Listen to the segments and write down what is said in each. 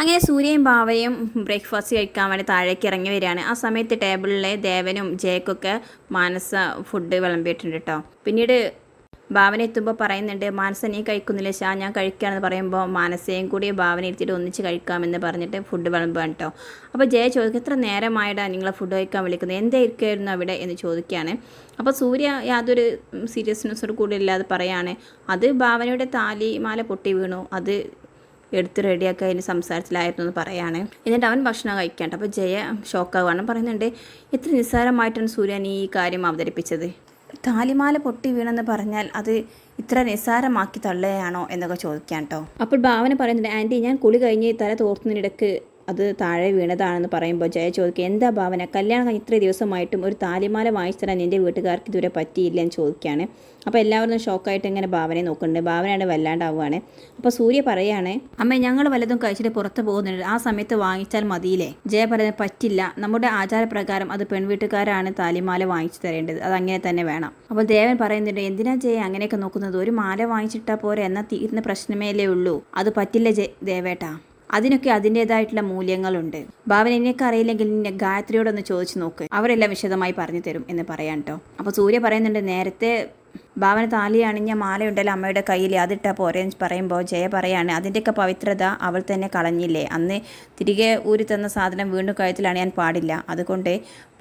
അങ്ങനെ സൂര്യയും ഭാവയും ബ്രേക്ക്ഫാസ്റ്റ് കഴിക്കാൻ വേണ്ടി താഴേക്ക് ഇറങ്ങി വരികയാണ്. ആ സമയത്ത് ടേബിളിലെ ദേവനും ജയക്കൊക്കെ മാനസ ഫുഡ് വിളമ്പിയിട്ടുണ്ട് കേട്ടോ പിന്നീട് ഭാവന എത്തുമ്പോൾ പറയുന്നുണ്ട് മാനസ നീ കഴിക്കുന്നില്ല ഷാ ഞാൻ കഴിക്കുകയാണെന്ന് പറയുമ്പോൾ മാനസയും കൂടി ഭാവന ഇരുത്തിയിട്ട് ഒന്നിച്ച് കഴിക്കാമെന്ന് പറഞ്ഞിട്ട് ഫുഡ് വിളമ്പാണ് കേട്ടോ അപ്പോൾ ജയ ചോദിക്കും എത്ര നേരമായിട്ടാണ് നിങ്ങളെ ഫുഡ് കഴിക്കാൻ വിളിക്കുന്നത്? എന്തായിരിക്കുമായിരുന്നു അവിടെ? എന്ന് ചോദിക്കുകയാണ്. അപ്പോൾ സൂര്യ യാതൊരു സീരിയസ്നെസ്സോട് കൂടി ഇല്ലാതെ അത് ഭാവനയുടെ താലി മാല പൊട്ടി വീണു. അത് എടുത്ത് റെഡിയാക്കി അതിന് സംസാരത്തിലായിരുന്നു എന്ന് പറയാണ്. എന്നിട്ട് അവൻ ഭക്ഷണം കഴിക്കാണ്ട് അപ്പോൾ ജയ ഷോക്കാവുകയാണ് പറയുന്നുണ്ട് എത്ര നിസ്സാരമായിട്ടാണ് സൂര്യൻ ഈ കാര്യം അവതരിപ്പിച്ചത്? താലിമാല പൊട്ടി വീണെന്ന് പറഞ്ഞാൽ അത് ഇത്ര നിസ്സാരമാക്കി തള്ളുകയാണോ? എന്നൊക്കെ ചോദിക്കാം കേട്ടോ അപ്പോൾ ഭാവന പറയുന്നുണ്ട് ആന്റി ഞാൻ കുളി കഴിഞ്ഞ് തല തോർത്തുന്നതിനിടക്ക് അത് താഴെ വീണതാണെന്ന് പറയുമ്പോൾ ജയ ചോദിക്കുക എന്താ ഭാവന? കല്യാണം കഴിഞ്ഞ് ഇത്ര ദിവസമായിട്ടും ഒരു താലിമാല വാങ്ങിച്ചു തരാൻ നിന്റെ വീട്ടുകാർക്ക് ഇതുവരെ പറ്റിയില്ല എന്ന് ചോദിക്കുകയാണ്. അപ്പോൾ എല്ലാവരും ഷോക്കായിട്ട് ഇങ്ങനെ ഭാവനയെ നോക്കുന്നുണ്ട്. ഭാവനയാണ് വല്ലാണ്ടാവുകയാണ്. അപ്പോൾ സൂര്യ പറയുകയാണ് അമ്മ ഞങ്ങൾ വല്ലതും കഴിച്ചിട്ട് പുറത്ത് പോകുന്നുണ്ട്. ആ സമയത്ത് വാങ്ങിച്ചാൽ മതിയില്ലേ? ജയ പറയുന്നത് പറ്റില്ല. നമ്മുടെ ആചാരപ്രകാരം അത് പെൺവീട്ടുകാരാണ് താലിമാല വാങ്ങിച്ചു തരേണ്ടത്. അത് അങ്ങനെ തന്നെ വേണം. അപ്പോൾ ദേവൻ പറയുന്നുണ്ട് എന്തിനാ ജയ അങ്ങനെയൊക്കെ നോക്കുന്നത്? ഒരു മാല വാങ്ങിച്ചിട്ടാ പോരെ? എന്നാൽ തീരുന്ന പ്രശ്നമേലേ ഉള്ളൂ. അത് പറ്റില്ല ജയ ദേവേട്ടാ. അതിനൊക്കെ അതിന്റെതായിട്ടുള്ള മൂല്യങ്ങളുണ്ട്. ഭാവന എന്നെയൊക്കെ അറിയില്ലെങ്കിൽ നിന്നെ ഗായത്രിയോടൊന്ന് ചോദിച്ചു നോക്ക്. അവരെല്ലാം വിശദമായി പറഞ്ഞു തരും എന്ന് പറയാൻ കേട്ടോ അപ്പോൾ സൂര്യ പറയുന്നുണ്ട് നേരത്തെ ഭാവന താലി അണിഞ്ഞ മാലയുണ്ടല്ലോ അമ്മയുടെ കയ്യിൽ. അതിട്ട പോരെ പറയുമ്പോൾ ജയ പറയാണ് അതിന്റെയൊക്കെ പവിത്രത അവൾ തന്നെ കളഞ്ഞില്ലേ? അന്ന് തിരികെ ഊരി തന്ന സാധനം വീണ്ടും കഴുത്തിൽ അണിയാൻ പാടില്ല. അതുകൊണ്ട്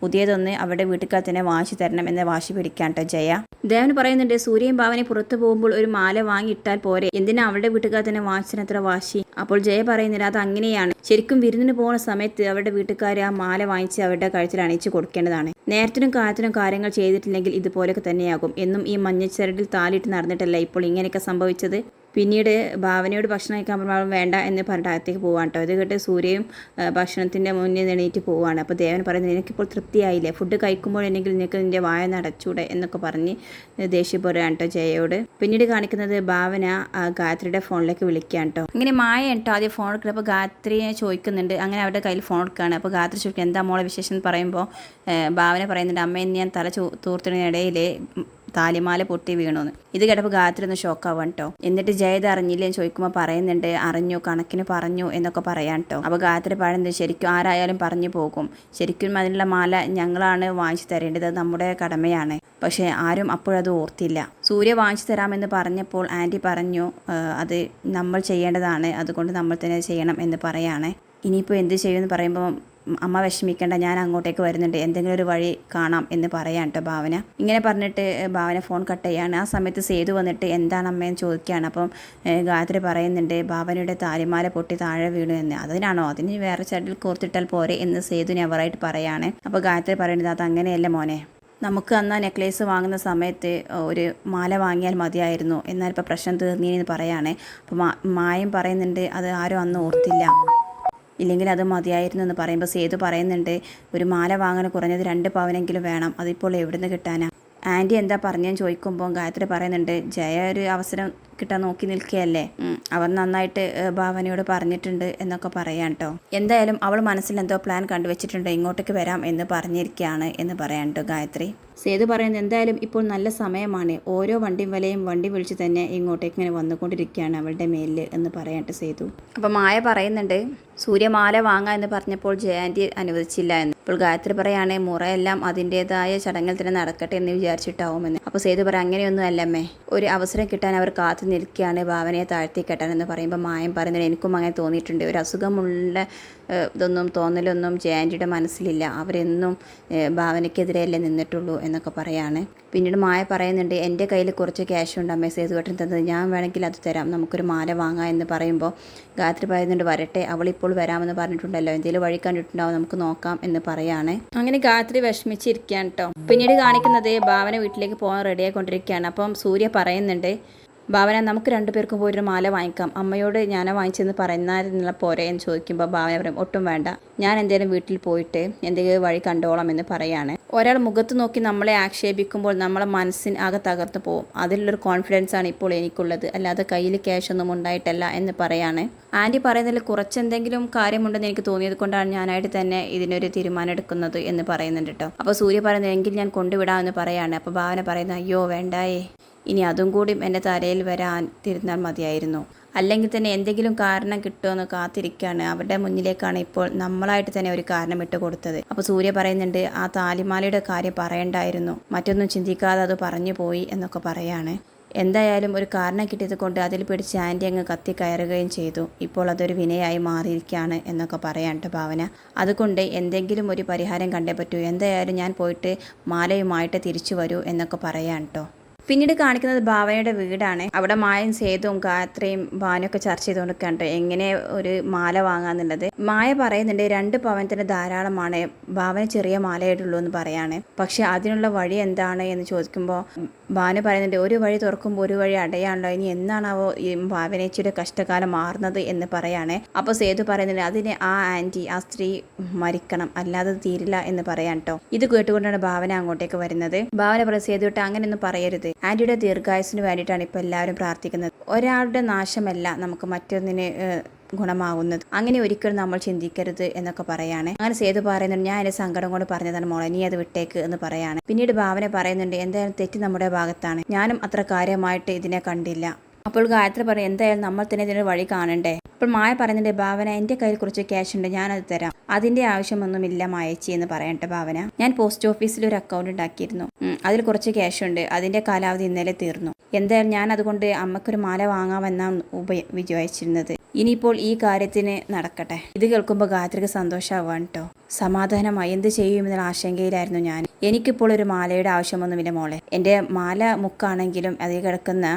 പുതിയതൊന്ന് അവരുടെ വീട്ടുകാർ തന്നെ വാശി തരണം എന്ന് വാശി പിടിക്കാൻ ജയ. ദേവൻ പറയുന്നുണ്ട് സൂര്യൻ ഭാവനെ പുറത്തു പോകുമ്പോൾ ഒരു മാല വാങ്ങിയിട്ടാൽ പോരെ. എന്തിനാ അവളുടെ വീട്ടുകാർ തന്നെ അത്ര വാശി? അപ്പോൾ ജയ പറയുന്നില്ല അത് അങ്ങനെയാണ്. ശരിക്കും വിരുന്നിന് പോകുന്ന സമയത്ത് അവരുടെ വീട്ടുകാർ ആ മാല വാങ്ങിച്ച് അവരുടെ കഴുത്തിൽ അണിയിച്ചു കൊടുക്കേണ്ടതാണ്. നേരത്തിനും കാലത്തിനും കാര്യങ്ങൾ ചെയ്തിട്ടില്ലെങ്കിൽ ഇതുപോലൊക്കെ തന്നെയാകും എന്നും ഈ മഞ്ഞച്ചരടിൽ താലിട്ട് നടന്നിട്ടല്ല ഇപ്പോൾ ഇങ്ങനെയൊക്കെ സംഭവിച്ചത്? പിന്നീട് ഭാവനയോട് ഭക്ഷണം കഴിക്കാൻ പറഞ്ഞാൽ വേണ്ട എന്ന് പറഞ്ഞിട്ട് അകത്തേക്ക് പോവാണ് കേട്ടോ. ഇത് കേട്ട് സൂര്യയും ഭക്ഷണത്തിന്റെ മുന്നിൽ എണീറ്റ് പോവാണ്. അപ്പോൾ ദേവൻ പറയുന്നത് നിനക്കിപ്പോൾ തൃപ്തിയായില്ലേ? ഫുഡ് കഴിക്കുമ്പോൾ കഴിക്കുമ്പോഴെങ്കിൽ നിനക്ക് നിന്റെ വായ നടച്ചൂടെ? എന്നൊക്കെ പറഞ്ഞ് പോരാണ് കേട്ടോ ജയയോട്. പിന്നീട് കാണിക്കുന്നത് ഭാവന ഗായത്രിയുടെ ഫോണിലേക്ക് വിളിക്കുകയാണ് കേട്ടോ. ഇങ്ങനെ മായ കേട്ടോ ആദ്യം ഫോൺ എടുക്കുന്നത്. അപ്പോൾ ഗായത്രിയെ ചോദിക്കുന്നുണ്ട്. അങ്ങനെ അവരുടെ കയ്യിൽ ഫോൺ എടുക്കുകയാണ്. അപ്പോൾ ഗായത്രി ചോദിക്കുക എന്താ മോളെ വിശേഷം? എന്ന് പറയുമ്പോൾ ഭാവന പറയുന്നുണ്ട് അമ്മ ഞാൻ തല തൂർത്തിനിടയിൽ താലിമാല പൊട്ടി വീണുന്ന്. ഇത് കേട്ടപ്പോൾ ഗായത്രി ഒന്ന് ഷോക്കാവാൻ കേട്ടോ എന്നിട്ട് ജയത് അറിഞ്ഞില്ലേ ചോദിക്കുമ്പോൾ പറയുന്നുണ്ട് അറിഞ്ഞു കണക്കിന് പറഞ്ഞു എന്നൊക്കെ പറയാൻ കേട്ടോ അപ്പോൾ ഗായത്രി പറയുന്നത് ശരിക്കും ആരായാലും പറഞ്ഞു പോകും. ശരിക്കും അതിനുള്ള മാല ഞങ്ങളാണ് വാങ്ങിച്ചു തരേണ്ടത്. നമ്മുടെ കടമയാണ്. പക്ഷേ ആരും അപ്പോഴത് ഓർത്തില്ല. സൂര്യ വാങ്ങിച്ചു തരാമെന്ന് പറഞ്ഞപ്പോൾ ആന്റി പറഞ്ഞു അത് നമ്മൾ ചെയ്യേണ്ടതാണ്. അതുകൊണ്ട് നമ്മൾ തന്നെ ചെയ്യണം എന്ന് പറയാണ്. ഇനിയിപ്പോൾ എന്ത് ചെയ്യുമെന്ന് പറയുമ്പോൾ അമ്മ വിഷമിക്കേണ്ട ഞാൻ അങ്ങോട്ടേക്ക് വരുന്നുണ്ട്. എന്തെങ്കിലും ഒരു വഴി കാണാം എന്ന് പറയാൻ കേട്ടോ ഭാവന. ഇങ്ങനെ പറഞ്ഞിട്ട് ഭാവന ഫോൺ കട്ട് ചെയ്യാണ്. ആ സമയത്ത് സേതു വന്നിട്ട് എന്താണ് അമ്മയെന്ന് ചോദിക്കുകയാണ്. അപ്പം ഗായത്രി പറയുന്നുണ്ട് ഭാവനയുടെ താലിമാല പൊട്ടി താഴെ വീണു എന്ന്. അതിനാണോ? അതിന് വേറെ ചട്ടിൽ കോർത്തിട്ടാൽ പോരെ എന്ന് സേതു നെവറായിട്ട് പറയാണ്. അപ്പോൾ ഗായത്രി പറയുന്നത് അത് അങ്ങനെയല്ല മോനെ. നമുക്ക് അന്ന് നെക്ലേസ് വാങ്ങുന്ന സമയത്ത് ഒരു മാല വാങ്ങിയാൽ മതിയായിരുന്നു. എന്നാൽ ഇപ്പോൾ പ്രശ്നം തീർന്നീന്ന് പറയുകയാണ് അപ്പോൾ മായം പറയുന്നുണ്ട് അത് ആരും അന്ന് ഓർത്തില്ല. ഇല്ലെങ്കിൽ അത് മതിയായിരുന്നു എന്ന് പറയുമ്പോൾ സേതു പറയുന്നുണ്ട് ഒരു മാല വാങ്ങാൻ കുറഞ്ഞത് രണ്ട് പവനെങ്കിലും വേണം അതിപ്പോൾ എവിടുന്ന് കിട്ടാനാണ് ആന്റി എന്താ പറഞ്ഞതെന്ന് ചോദിക്കുമ്പോൾ ഗായത്രി പറയുന്നുണ്ട് ജയ ഒരു അവസരം കിട്ടാൻ നോക്കി നിൽക്കുകയല്ലേ? അവർ നന്നായിട്ട് ഭാവനയോട് പറഞ്ഞിട്ടുണ്ട് എന്നൊക്കെ പറയാം കേട്ടോ എന്തായാലും അവൾ മനസ്സിൽ എന്തോ പ്ലാൻ കണ്ടുവച്ചിട്ടുണ്ട് ഇങ്ങോട്ടേക്ക് വരാം എന്ന് പറഞ്ഞിരിക്കുകയാണ് എന്ന് പറയാം കേട്ടോ ഗായത്രി. സേതു പറയുന്നത് എന്തായാലും ഇപ്പോൾ നല്ല സമയമാണ്. ഓരോ വണ്ടി വലയും വണ്ടി വിളിച്ച് തന്നെ ഇങ്ങോട്ടേക്ക് ഇങ്ങനെ വന്നുകൊണ്ടിരിക്കുകയാണ് അവളുടെ മേലിൽ എന്ന് പറയാട്ട് സേതു. അപ്പോൾ മായ പറയുന്നുണ്ട് സൂര്യമാല വാങ്ങാം എന്ന് പറഞ്ഞപ്പോൾ ജയാന്റി അനുവദിച്ചില്ല എന്ന്. അപ്പോൾ ഗായത്രി പറയാണ് മുറയെല്ലാം അതിന്റെതായ ചടങ്ങിൽ തന്നെ നടക്കട്ടെ എന്ന് വിചാരിച്ചിട്ടാവുമെന്ന്. അപ്പോൾ സേതു പറയാം അങ്ങനെയൊന്നും അല്ലമ്മേ ഒരു അവസരം കിട്ടാൻ അവർ കാത്തു നിൽക്കുകയാണ് ഭാവനയെ താഴ്ത്തി കെട്ടാൻ എന്ന് പറയുമ്പോൾ മായം പറയുന്നത് എനിക്കും അങ്ങനെ തോന്നിയിട്ടുണ്ട്. ഒരു അസുഖമുള്ള ഇതൊന്നും തോന്നലൊന്നും ജയാന്റിയുടെ മനസ്സിലില്ല. അവരെന്നും ഭാവനയ്ക്കെതിരെയല്ലേ നിന്നിട്ടുള്ളൂ എന്നൊക്കെ പറയാണ്. പിന്നീട് മായ പറയുന്നുണ്ട് എന്റെ കയ്യിൽ കുറച്ച് ക്യാഷ് ഉണ്ട്. അമ്മേ സേതുവേട്ടൻ തന്നത് ഞാൻ വേണമെങ്കിൽ അത് തരാം. നമുക്കൊരു മാല വാങ്ങാം എന്ന് പറയുമ്പോൾ ഗായത്രി പറയുന്നുണ്ട് വരട്ടെ അവളിപ്പോൾ വരാമെന്ന് പറഞ്ഞിട്ടുണ്ടല്ലോ. എന്തെങ്കിലും വഴി കണ്ടിട്ടുണ്ടാവും. നമുക്ക് നോക്കാം എന്ന് പറയാണ്. അങ്ങനെ ഗായത്രി വിഷമിച്ചിരിക്കുകയാണ് കേട്ടോ പിന്നീട് കാണിക്കുന്നത് ഭാവന വീട്ടിലേക്ക് പോകാൻ റെഡിയായിക്കൊണ്ടിരിക്കുകയാണ് അപ്പം സൂര്യ പറയുന്നുണ്ട് ഭാവന നമുക്ക് രണ്ടുപേർക്കും പോയി ഒരു മാല വാങ്ങിക്കാം. അമ്മയോട് ഞാനാ വാങ്ങിച്ചെന്ന് പറയുന്നതിനുള്ള പോരെ എന്ന് ചോദിക്കുമ്പോൾ ഭാവന പറയും ഒട്ടും വേണ്ട. ഞാൻ എന്തെങ്കിലും വീട്ടിൽ പോയിട്ട് എന്തെങ്കിലും വഴി കണ്ടോളാം എന്ന് പറയാണ്. ഒരാൾ മുഖത്ത് നോക്കി നമ്മളെ ആക്ഷേപിക്കുമ്പോൾ നമ്മളെ മനസ്സിന് ആകെ തകർന്നു പോകും അതിലുള്ളൊരു കോൺഫിഡൻസ് ആണ് ഇപ്പോൾ എനിക്കുള്ളത്. അല്ലാതെ കയ്യിൽ ക്യാഷ് ഒന്നും ഉണ്ടായിട്ടല്ല എന്ന് പറയാണ്. ആന്റി പറയുന്നതിൽ കുറച്ചെന്തെങ്കിലും കാര്യമുണ്ടെന്ന് എനിക്ക് തോന്നിയത് കൊണ്ടാണ് ഞാനായിട്ട് തന്നെ ഇതിനൊരു തീരുമാനം എടുക്കുന്നത് എന്ന് പറയുന്നുണ്ട് കേട്ടോ. അപ്പോൾ സൂര്യ പറയുന്നത് എങ്കിൽ ഞാൻ കൊണ്ടുവിടാമെന്ന് പറയാണ്. അപ്പോൾ ഭാവന പറയുന്നത് അയ്യോ വേണ്ടായേ. ഇനി അതും കൂടി എന്റെ തലയിൽ വരാൻ തിരുന്നാൽ മതിയായിരുന്നു. അല്ലെങ്കിൽ തന്നെ എന്തെങ്കിലും കാരണം കിട്ടുമെന്ന് കാത്തിരിക്കുകയാണ് അവരുടെ മുന്നിലേക്കാണ് ഇപ്പോൾ നമ്മളായിട്ട് തന്നെ ഒരു കാരണം ഇട്ട് കൊടുത്തത്. അപ്പോൾ സൂര്യ പറയുന്നുണ്ട് ആ താലിമാലയുടെ കാര്യം പറയണ്ടായിരുന്നു. മറ്റൊന്നും ചിന്തിക്കാതെ അത് പറഞ്ഞു പോയി എന്നൊക്കെ പറയാണ്. എന്തായാലും ഒരു കാരണം കിട്ടിയത് കൊണ്ട് അതിൽ പിടിച്ച് ആന്റി അങ്ങ് കത്തി കയറുകയും ചെയ്തു. ഇപ്പോൾ അതൊരു വിനയായി മാറിയിരിക്കുകയാണ് എന്നൊക്കെ പറയാൻ കേട്ടോ ഭാവന. അതുകൊണ്ട് എന്തെങ്കിലും ഒരു പരിഹാരം കണ്ടേ പറ്റൂ. എന്തായാലും ഞാൻ പോയിട്ട് മാലയുമായിട്ട് തിരിച്ചു വരൂ എന്നൊക്കെ പറയാൻ കേട്ടോ. പിന്നീട് കാണിക്കുന്നത് ഭാവനയുടെ വീടാണ്. അവിടെ മായും സേതുവും ഗായത്രിയും ഭാനുവൊക്കെ ചർച്ച ചെയ്തുകൊണ്ടിരിക്കുകയാണ് എങ്ങനെ ഒരു മാല വാങ്ങാന്നുള്ളത്. മായ പറയുന്നുണ്ട് രണ്ട് പവനത്തിന് ധാരാളമാണ്. ഭാവന ചെറിയ മാലയായിട്ടുള്ളൂ എന്ന് പറയാണ്. പക്ഷെ അതിനുള്ള വഴി എന്താണ്? എന്ന് ചോദിക്കുമ്പോൾ ഭാനു പറയുന്നുണ്ട് ഒരു വഴി തുറക്കുമ്പോൾ ഒരു വഴി അടയാണല്ലോ. ഇനി എന്നാണാവോ ഈ ഭാവനേച്ചിയുടെ കഷ്ടകാലം മാറുന്നത്? എന്ന് പറയാണ്. അപ്പോൾ സേതു പറയുന്നുണ്ട് അതിന് ആ ആന്റി ആ സ്ത്രീ മരിക്കണം. അല്ലാതെ തീരില്ല എന്ന് പറയാൻ കേട്ടോ ഇത് കേട്ടുകൊണ്ടാണ് ഭാവന അങ്ങോട്ടേക്ക് വരുന്നത്. ഭാവന പറയും സേതുവിട്ട് അങ്ങനെയൊന്നും പറയരുത്. ആന്റിയുടെ ദീർഘായുസിന് വേണ്ടിയിട്ടാണ് ഇപ്പോൾ എല്ലാവരും പ്രാർത്ഥിക്കുന്നത്. ഒരാളുടെ നാശമല്ല നമുക്ക് മറ്റൊന്നിന് ഗുണമാകുന്നത്. അങ്ങനെ ഒരിക്കലും നമ്മൾ ചിന്തിക്കരുത് എന്നൊക്കെ പറയാണ്. അങ്ങനെ സേതു പറയുന്നുണ്ട് ഞാൻ എന്റെ സങ്കടം കൊണ്ട് പറഞ്ഞതാണ് മോളെ നീ അത് വിട്ടേക്ക് എന്ന് പറയാണ്. പിന്നീട് ഭാവന പറയുന്നുണ്ട് എന്തായാലും തെറ്റ് നമ്മുടെ ഭാഗത്താണ്. ഞാനും അത്ര കാര്യമായിട്ട് ഇതിനെ കണ്ടില്ല. അപ്പോൾ ഗായത്രി പറയും എന്തായാലും നമ്മൾ തന്നെ ഇതിനൊരു വഴി കാണണ്ടേ? അപ്പോൾ മായ പറയുന്നുണ്ട് ഭാവന എന്റെ കയ്യിൽ കുറച്ച് ക്യാഷ് ഉണ്ട് ഞാനത് തരാം. അതിന്റെ ആവശ്യമൊന്നുമില്ല മായച്ചി എന്ന് പറയട്ടെ ഭാവന. ഞാൻ പോസ്റ്റ് ഓഫീസിൽ ഒരു അക്കൗണ്ട് ഉണ്ടാക്കിയിരുന്നു. അതിൽ കുറച്ച് ക്യാഷ് ഉണ്ട് അതിന്റെ കാലാവധി ഇന്നലെ തീർന്നു. എന്തായാലും ഞാൻ അതുകൊണ്ട് അമ്മക്കൊരു മാല വാങ്ങാമെന്നാണ് ഉപ വിചാരിച്ചിരുന്നത്. ഇനിയിപ്പോൾ ഈ കാര്യത്തിന് നടക്കട്ടെ. ഇത് കേൾക്കുമ്പോൾ ഗായത്രിക്ക് സന്തോഷമാവാണ് കേട്ടോ സമാധാനമായി എന്ത് ചെയ്യുമെന്നുള്ള ആശങ്കയിലായിരുന്നു ഞാൻ. എനിക്കിപ്പോൾ ഒരു മാലയുടെ ആവശ്യമൊന്നുമില്ല മോളെ. എന്റെ മാല മുക്കാണെങ്കിലും അതിൽ കിടക്കുന്ന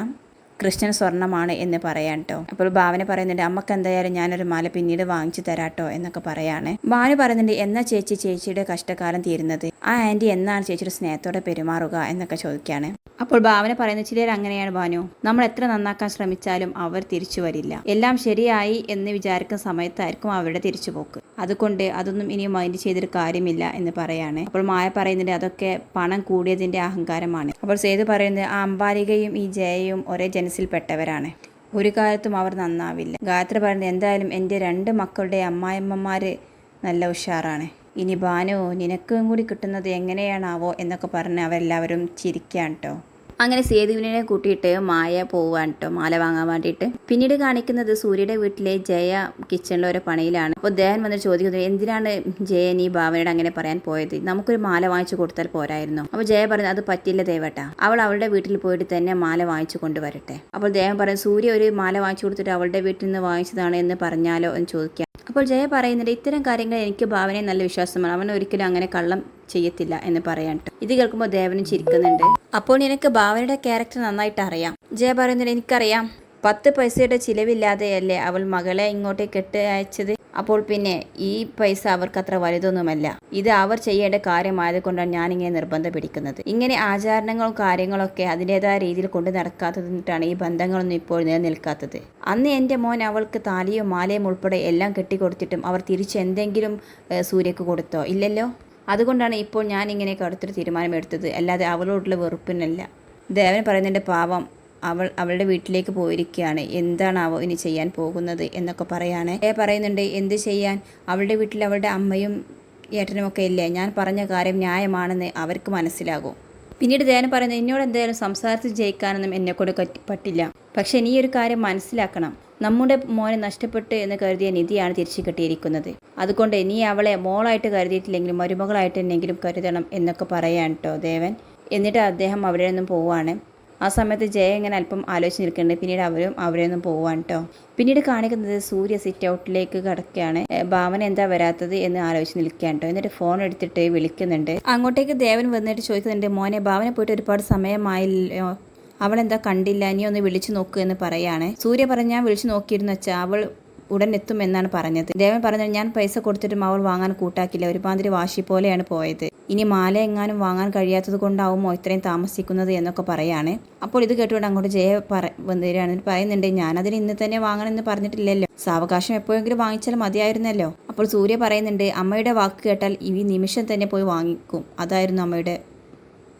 കൃഷ്ണൻ സ്വർണമാണ് എന്ന് പറയാൻ കേട്ടോ അപ്പോൾ ഭാവന പറയുന്നുണ്ട് അമ്മയ്ക്ക് എന്തായാലും ഞാനൊരു മാല പിന്നീട് വാങ്ങിച്ചു തരാട്ടോ എന്നൊക്കെ പറയാണ്. ഭാവന പറയുന്നുണ്ട് എന്നാ ചേച്ചി ചേച്ചിയുടെ കഷ്ടകാലം തീരുന്നത്? ആ ആന്റി എന്നാണ് ചേച്ചിയുടെ സ്നേഹത്തോടെ പെരുമാറുക എന്നൊക്കെ ചോദിക്കുകയാണ് അപ്പോൾ ഭാവന പറയുന്ന ചിലർ അങ്ങനെയാണ് ഭാനു നമ്മൾ എത്ര നന്നാക്കാൻ ശ്രമിച്ചാലും അവർ തിരിച്ചു വരില്ല. എല്ലാം ശരിയായി എന്ന് വിചാരിക്കുന്ന സമയത്തായിരിക്കും അവരുടെ തിരിച്ചുപോക്ക്. അതുകൊണ്ട് അതൊന്നും ഇനി മൈൻഡ് ചെയ്തിട്ട് കാര്യമില്ല എന്ന് പറയാണ്. അപ്പോൾ മായ പറയുന്നുണ്ട് അതൊക്കെ പണം കൂടിയതിന്റെ അഹങ്കാരമാണ്. അപ്പോൾ സേതു പറയുന്നത് ആ അംബാലികയും ഈ ജയയും ഒരേ ജനസിൽപ്പെട്ടവരാണ്. ഒരു കാലത്തും അവർ നന്നാവില്ല. ഗായത്രി പറയുന്നത് എന്തായാലും എന്റെ രണ്ട് മക്കളുടെ അമ്മായിമ്മമാർ നല്ല ഉഷാറാണ്. ഇനി ഭാനു നിനക്കും കൂടി കിട്ടുന്നത് എങ്ങനെയാണാവോ എന്നൊക്കെ പറഞ്ഞ് അവരെല്ലാവരും ചിരിക്കാൻ കേട്ടോ അങ്ങനെ സേതുവിനെ കൂട്ടിയിട്ട് മായ പോവാൻ കേട്ടോ മാല വാങ്ങാൻ വേണ്ടിയിട്ട്. പിന്നീട് കാണിക്കുന്നത് സൂര്യയുടെ വീട്ടിലെ ജയ കിച്ചണിലെ ഒരു പണിയിലാണ്. അപ്പോൾ ദേഹൻ വന്ന് ചോദിക്കുന്നത് എന്തിനാണ് ജയൻ ഈ ഭാവനയുടെ അങ്ങനെ പറയാൻ പോയത്? നമുക്കൊരു മാല വാങ്ങിച്ചു കൊടുത്താൽ പോരായിരുന്നു. അപ്പോൾ ജയ പറഞ്ഞു അത് പറ്റില്ല ദേവട്ട. അവൾ അവളുടെ വീട്ടിൽ പോയിട്ട് തന്നെ മാല വാങ്ങിച്ചു കൊണ്ടുവരട്ടെ. അപ്പോൾ ദേഹം പറഞ്ഞു സൂര്യ ഒരു മാല വാങ്ങിച്ചു കൊടുത്തിട്ട് അവളുടെ വീട്ടിൽ നിന്ന് വാങ്ങിച്ചതാണ് എന്ന് പറഞ്ഞാലോ? എന്ന് ചോദിക്കാം അപ്പോൾ ജയ പറയുന്നുണ്ട് ഇത്തരം കാര്യങ്ങൾ എനിക്ക് ഭാവനയെ നല്ല വിശ്വാസമാണ്. അവൻ ഒരിക്കലും അങ്ങനെ കള്ളം ചെയ്യത്തില്ല എന്ന് പറയാൻ ഇത് കേൾക്കുമ്പോൾ ദേവനും ചിരിക്കുന്നുണ്ട്. അപ്പോൾ നിനക്ക് ഭാവനയുടെ ക്യാരക്ടർ നന്നായിട്ട് അറിയാം? ജയ പറയുന്നുണ്ട് എനിക്കറിയാം. പത്ത് പൈസയുടെ ചിലവില്ലാതെയല്ലേ അവൾ മകളെ ഇങ്ങോട്ടേക്ക് കെട്ട് അയച്ചത്? അപ്പോൾ പിന്നെ ഈ പൈസ അവർക്ക് അത്ര വലുതൊന്നുമല്ല. ഇത് അവർ ചെയ്യേണ്ട കാര്യമായതുകൊണ്ടാണ് ഞാനിങ്ങനെ നിർബന്ധം പിടിക്കുന്നത്. ഇങ്ങനെ ആചാരണങ്ങളും കാര്യങ്ങളൊക്കെ അതിന്റെതായ രീതിയിൽ കൊണ്ട് നടക്കാത്തതിട്ടാണ് ഈ ബന്ധങ്ങളൊന്നും ഇപ്പോൾ നിലനിൽക്കാത്തത്. അന്ന് എന്റെ മോൻ അവൾക്ക് താലിയും മാലയും ഉൾപ്പെടെ എല്ലാം കെട്ടിക്കൊടുത്തിട്ടും അവർ തിരിച്ച് എന്തെങ്കിലും സൂര്യക്ക് കൊടുത്തോ? ഇല്ലല്ലോ. അതുകൊണ്ടാണ് ഇപ്പോൾ ഞാൻ ഇങ്ങനെ കടുത്തൊരു തീരുമാനമെടുത്തത്. അല്ലാതെ അവളോടുള്ള വെറുപ്പിനല്ല. ദേവൻ പറയുന്നതിന്റെ പാവം അവൾ അവളുടെ വീട്ടിലേക്ക് പോയിരിക്കുകയാണ്. എന്താണാവോ ഇനി ചെയ്യാൻ പോകുന്നത് എന്നൊക്കെ പറയാണ്. ഏ പറയുന്നുണ്ട് എന്ത് ചെയ്യാൻ? അവളുടെ വീട്ടിൽ അവളുടെ അമ്മയും ഏട്ടനുമൊക്കെ ഇല്ലേ? ഞാൻ പറഞ്ഞ കാര്യം ന്യായമാണെന്ന് അവർക്ക് മനസ്സിലാകും. പിന്നീട് ദേവൻ പറയുന്നത് എന്നോട് എന്തായാലും സംസാരിച്ച് ജയിക്കാനൊന്നും എന്നെക്കൊണ്ട് കൊണ്ട് പറ്റില്ല. പക്ഷെ നീ ഒരു കാര്യം മനസ്സിലാക്കണം. നമ്മുടെ മോനെ നഷ്ടപ്പെട്ടു എന്ന് കരുതിയ നിധിയാണ് തിരിച്ചു കിട്ടിയിരിക്കുന്നത്. അതുകൊണ്ട് നീ അവളെ മോളായിട്ട് കരുതിയിട്ടില്ലെങ്കിലും മരുമകളായിട്ട് എന്നെങ്കിലും കരുതണം എന്നൊക്കെ പറയാൻ കേട്ടോ ദേവൻ. എന്നിട്ട് അദ്ദേഹം അവിടെ നിന്നും പോവാണ്. ആ സമയത്ത് ജയ ഇങ്ങനെ അല്പം ആലോചിച്ച് നിൽക്കുന്നുണ്ട്. പിന്നീട് അവരും അവരെ ഒന്നും പോവാൻ കേട്ടോ പിന്നീട് കാണിക്കുന്നത് സൂര്യ സിറ്റ് ഔട്ടിലേക്ക് കിടക്കുകയാണ്. ഭാവന എന്താ വരാത്തത് എന്ന് ആലോചിച്ച് നിൽക്കുകയാണ് കേട്ടോ എന്നിട്ട് ഫോൺ എടുത്തിട്ട് വിളിക്കുന്നുണ്ട്. അങ്ങോട്ടേക്ക് ദേവൻ വന്നിട്ട് ചോദിക്കുന്നുണ്ട് മോനെ ഭാവന പോയിട്ട് ഒരുപാട് സമയമായില്ലോ? അവൾ എന്താ കണ്ടില്ല? നീ ഒന്ന് വിളിച്ചു നോക്കൂ എന്ന് പറയാണ്. സൂര്യ പറഞ്ഞാൽ വിളിച്ചു നോക്കിയിരുന്നു വെച്ചാൽ അവൾ ഉടൻ എത്തുമെന്നാണ് പറഞ്ഞത്. ദേവൻ പറഞ്ഞത് ഞാൻ പൈസ കൊടുത്തിട്ടും അവൾ വാങ്ങാൻ കൂട്ടാക്കില്ല. ഒരുമാതിരി വാശി പോലെയാണ് പോയത്. ഇനി മാല എങ്ങാനും വാങ്ങാൻ കഴിയാത്തത് കൊണ്ടാവുമോ ഇത്രയും താമസിക്കുന്നത്? എന്നൊക്കെ പറയാണ്. അപ്പോൾ ഇത് കേട്ടുകൊണ്ട് അങ്ങോട്ട് ജയ പറ വന്നിരാണ് പറയുന്നുണ്ട് ഞാനതിന് ഇന്ന് തന്നെ വാങ്ങണമെന്ന് പറഞ്ഞിട്ടില്ലല്ലോ. സാവകാശം എപ്പോഴെങ്കിലും വാങ്ങിച്ചാൽ മതിയായിരുന്നല്ലോ. അപ്പോൾ സൂര്യ പറയുന്നുണ്ട് അമ്മയുടെ വാക്ക് കേട്ടാൽ ഈ നിമിഷം തന്നെ പോയി വാങ്ങിക്കും. അതായിരുന്നു അമ്മയുടെ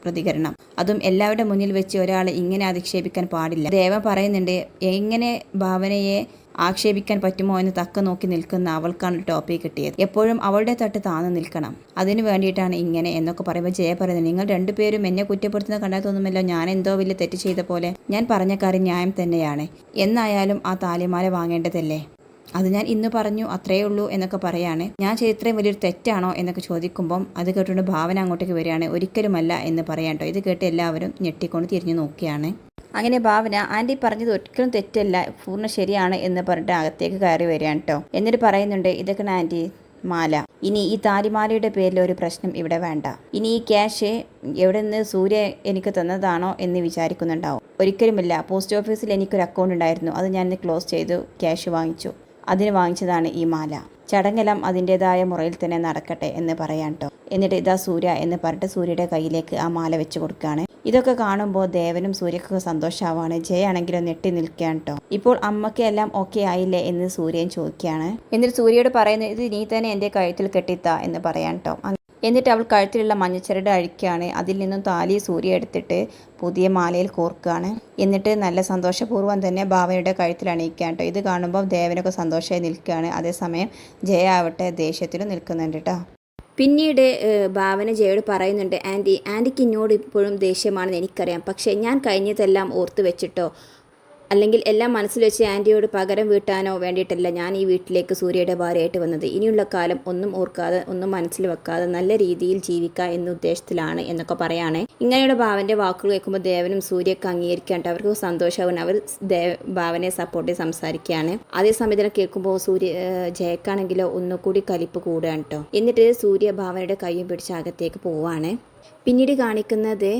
പ്രതികരണം. അതും എല്ലാവരുടെ മുന്നിൽ വെച്ച് ഒരാളെ ഇങ്ങനെ അധിക്ഷേപിക്കാൻ പാടില്ല. ദേവ പറയുന്നുണ്ട് എങ്ങനെ ഭാവനയെ ആക്ഷേപിക്കാൻ പറ്റുമോ എന്ന് തക്ക നോക്കി നിൽക്കുന്ന അവൾക്കാണ് ടോപ്പി കിട്ടിയത്. എപ്പോഴും അവളുടെ തട്ട് താന്ന് നിൽക്കണം. അതിനു വേണ്ടിയിട്ടാണ് ഇങ്ങനെ എന്നൊക്കെ പറയുമ്പോൾ ജയ പറയുന്നത് നിങ്ങൾ രണ്ടുപേരും എന്നെ കുറ്റപ്പെടുത്തുന്ന കണ്ടാൽ തോന്നുമല്ലോ? ഞാൻ എന്തോ വലിയ തെറ്റ് ചെയ്ത പോലെ? ഞാൻ പറഞ്ഞ കാര്യം ന്യായം തന്നെയാണ്. എന്നായാലും ആ താലിമാല വാങ്ങേണ്ടതല്ലേ? അത് ഞാൻ ഇന്ന് പറഞ്ഞു അത്രയേ ഉള്ളൂ എന്നൊക്കെ പറയാണ്. ഞാൻ ചെയ്ത ഇത്രയും വലിയൊരു തെറ്റാണോ എന്നൊക്കെ ചോദിക്കുമ്പം അത് കേട്ടുകൊണ്ട് ഭാവന അങ്ങോട്ടേക്ക് വരികയാണ്. ഒരിക്കലുമല്ല എന്ന് പറയാം ഇത് കേട്ട് എല്ലാവരും ഞെട്ടിക്കൊണ്ട് തിരിഞ്ഞു നോക്കിയാണ് അങ്ങനെ ഭാവന ആന്റി പറഞ്ഞത് ഒരിക്കലും തെറ്റല്ല. പൂർണ ശരിയാണ് എന്ന് പറഞ്ഞിട്ട് അകത്തേക്ക് കയറി വരികയാണ് കേട്ടോ എന്നിട്ട് പറയുന്നുണ്ട് ഇതൊക്കെ ആന്റി മാല. ഇനി ഈ താലിമാലയുടെ പേരിൽ ഒരു പ്രശ്നം ഇവിടെ വേണ്ട. ഇനി ഈ ക്യാഷ് എവിടെ നിന്ന് സൂര്യ എനിക്ക് തന്നതാണോ എന്ന് വിചാരിക്കുന്നുണ്ടാവും. ഒരിക്കലുമില്ല. പോസ്റ്റ് ഓഫീസിൽ എനിക്കൊരു അക്കൗണ്ട് ഉണ്ടായിരുന്നു. അത് ഞാൻ ക്ലോസ് ചെയ്തു ക്യാഷ് വാങ്ങിച്ചു. അതിന് വാങ്ങിച്ചതാണ് ഈ മാല. ചടങ്ങെല്ലാം അതിന്റെതായ മുറയിൽ തന്നെ നടക്കട്ടെ എന്ന് പറയാൻ കേട്ടോ എന്നിട്ട് ഇതാ സൂര്യ എന്ന് പറഞ്ഞിട്ട് സൂര്യയുടെ കയ്യിലേക്ക് ആ മാല വെച്ച് കൊടുക്കുകയാണ് ഇതൊക്കെ കാണുമ്പോൾ ദേവനും സൂര്യക്കൊക്കെ സന്തോഷമാവാണ് ജയാണെങ്കിലും ഞെട്ടി നിൽക്കുകയാണ് കേട്ടോ ഇപ്പോൾ അമ്മയ്ക്ക് എല്ലാം ഓക്കെ ആയില്ലേ എന്ന് സൂര്യൻ ചോദിക്കുകയാണ്. എന്നിട്ട് സൂര്യയോട് പറയുന്നത് ഇത് നീ തന്നെ എന്റെ കഴുത്തിൽ കെട്ടിത്ത എന്ന് പറയാൻ കേട്ടോ എന്നിട്ട് അവൾ കഴുത്തിലുള്ള മഞ്ഞച്ചരട് അഴിക്കുകയാണ്. അതിൽ നിന്നും താലി സൂര്യ എടുത്തിട്ട് പുതിയ മാലയിൽ കോർക്കുകയാണ്. എന്നിട്ട് നല്ല സന്തോഷപൂർവം തന്നെ ഭാവനയുടെ കഴുത്തിൽ അണിയിക്കുകയാണ് കേട്ടോ ഇത് കാണുമ്പോൾ ദേവനൊക്കെ സന്തോഷമായി നിൽക്കുകയാണ്. അതേസമയം ജയ ആവട്ടെ ദേഷ്യത്തിലും നിൽക്കുന്നുണ്ട് കേട്ടോ പിന്നീട് ഭാവന ജയോട് പറയുന്നുണ്ട് ആന്റി ആന്റിക്ക് എന്നോട് ഇപ്പോഴും ദേഷ്യമാണെന്ന് എനിക്കറിയാം. പക്ഷേ ഞാൻ കഴിഞ്ഞതെല്ലാം ഓർത്ത് വെച്ചിട്ടോ? അല്ലെങ്കിൽ എല്ലാം മനസ്സിൽ വെച്ച് ആന്റിയോട് പകരം വീട്ടാനോ വേണ്ടിയിട്ടല്ല ഞാൻ ഈ വീട്ടിലേക്ക് സൂര്യയുടെ ഭാര്യയായിട്ട് വന്നത്. ഇനിയുള്ള കാലം ഒന്നും ഓർക്കാതെ ഒന്നും മനസ്സിൽ വെക്കാതെ നല്ല രീതിയിൽ ജീവിക്കുക എന്ന ഉദ്ദേശത്തിലാണ് എന്നൊക്കെ പറയുകയാണേ ഇങ്ങനെയുള്ള ഭാവന്റെ വാക്കുകൾ കേൾക്കുമ്പോൾ ദേവനും സൂര്യയൊക്കെ അംഗീകരിക്കാണ്ട് അവർക്ക് സന്തോഷമാവും. അവർ ദേവ ഭാവനെ സപ്പോർട്ട് ചെയ്ത് സംസാരിക്കുകയാണ്. അതേസമയത്ത് കേൾക്കുമ്പോൾ സൂര്യ ജയക്കാണെങ്കിലോ ഒന്നുകൂടി കലിപ്പ് കൂടുകയാണ് കേട്ടോ. എന്നിട്ട് സൂര്യ ഭാവനയുടെ കൈയും പിടിച്ച് അകത്തേക്ക് പോവാണ്. പിന്നീട് കാണിക്കുന്നത്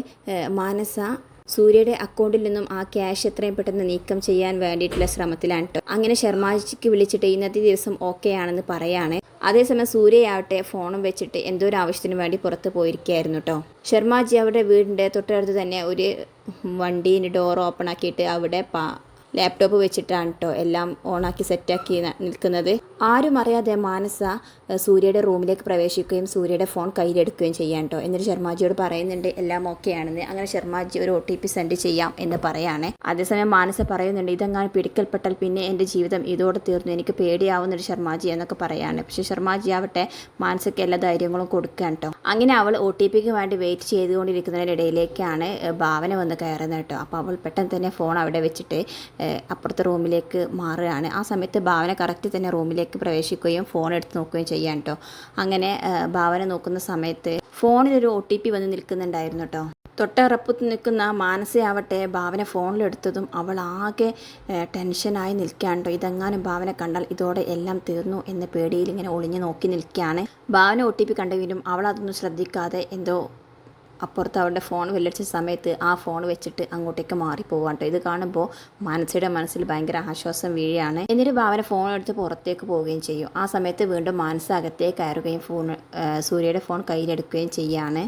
മാനസ സൂര്യയുടെ അക്കൗണ്ടിൽ നിന്നും ആ ക്യാഷ് എത്രയും പെട്ടെന്ന് നീക്കം ചെയ്യാൻ വേണ്ടിയിട്ടുള്ള ശ്രമത്തിലാണ് കേട്ടോ അങ്ങനെ ശർമാജിക്ക് വിളിച്ചിട്ട് ഇന്നത്തെ ദിവസം ഓക്കെ ആണെന്ന് പറയാണ്. അതേസമയം സൂര്യയാവട്ടെ ഫോണും വെച്ചിട്ട് എന്തോ ഒരു ആവശ്യത്തിന് വേണ്ടി പുറത്ത് പോയിരിക്കുകയായിരുന്നു കേട്ടോ ശർമാജി അവരുടെ വീടിന്റെ തൊട്ടടുത്ത് തന്നെ ഒരു വണ്ടീന്റെ ഡോർ ഓപ്പൺ ആക്കിയിട്ട് അവിടെ ലാപ്ടോപ്പ് വെച്ചിട്ടാണ് കേട്ടോ എല്ലാം ഓണാക്കി സെറ്റാക്കി നിൽക്കുന്നത്. ആരും അറിയാതെ മാനസ സൂര്യയുടെ റൂമിലേക്ക് പ്രവേശിക്കുകയും സൂര്യയുടെ ഫോൺ കയ്യിലെടുക്കുകയും ചെയ്യാം കേട്ടോ എന്നിട്ട് ശർമാജിയോട് പറയുന്നുണ്ട് എല്ലാം ഓക്കെ ആണെന്ന് അങ്ങനെ ശർമാജി ഒരു ഒ ടി പി സെൻഡ് ചെയ്യാം എന്ന് പറയാണ്. അതേസമയം മാനസ പറയുന്നുണ്ട് ഇതെങ്ങാനും പിടിക്കൽപ്പെട്ടാൽ പിന്നെ എന്റെ ജീവിതം ഇതോടെ തീർന്നു. എനിക്ക് പേടിയാവുന്നൊരു ശർമാജി എന്നൊക്കെ പറയാണ്. പക്ഷേ ശർമാജി ആവട്ടെ മാനസയ്ക്ക് എല്ലാ ധൈര്യങ്ങളും കൊടുക്കുക കേട്ടോ അങ്ങനെ അവൾ ഒ ടി പിക്ക് വേണ്ടി വെയിറ്റ് ചെയ്തുകൊണ്ടിരിക്കുന്നതിനിടയിലേക്കാണ് ഭാവന വന്ന് കയറുന്നത് കേട്ടോ അപ്പോൾ അവൾ പെട്ടെന്ന് തന്നെ ഫോൺ അവിടെ വെച്ചിട്ട് അപ്പുറത്തെ റൂമിലേക്ക് മാറുകയാണ്. ആ സമയത്ത് ഭാവന കറക്റ്റ് തന്നെ റൂമിലേക്ക് പ്രവേശിക്കുകയും ഫോൺ എടുത്ത് നോക്കുകയും ചെയ്യാൻ കേട്ടോ അങ്ങനെ ഭാവന നോക്കുന്ന സമയത്ത് ഫോണിലൊരു ഒ ടി പി വന്ന് നിൽക്കുന്നുണ്ടായിരുന്നു കേട്ടോ തൊട്ടറപ്പത്ത് നിൽക്കുന്ന മാനസയാവട്ടെ ഭാവന ഫോണിലെടുത്തതും അവൾ ആകെ ടെൻഷനായി നിൽക്കാണ്ടോ ഇതെങ്ങാനും ഭാവന കണ്ടാൽ ഇതോടെ എല്ലാം തീർന്നു എന്ന പേടിയിൽ ഇങ്ങനെ ഒളിഞ്ഞു നോക്കി നിൽക്കുകയാണ് ഭാവന ഒ ടി പി കണ്ടെങ്കിലും അവൾ അതൊന്നും ശ്രദ്ധിക്കാതെ എന്തോ അപ്പുറത്ത് അവളുടെ ഫോൺ വെല്ലടിച്ച സമയത്ത് ആ ഫോൺ വെച്ചിട്ട് അങ്ങോട്ടേക്ക് മാറി പോവാൻ കേട്ടോ ഇത് കാണുമ്പോൾ മാനസയുടെ മനസ്സിൽ ഭയങ്കര ആശ്വാസം വീഴുകയാണ് എന്നിട്ട് ഭാവന ഫോൺ എടുത്ത് പുറത്തേക്ക് പോവുകയും ചെയ്യും. ആ സമയത്ത് വീണ്ടും മാനസ അകത്തേക്ക് കയറുകയും ഫോൺ സൂര്യയുടെ ഫോൺ കയ്യിലെടുക്കുകയും ചെയ്യാണ്.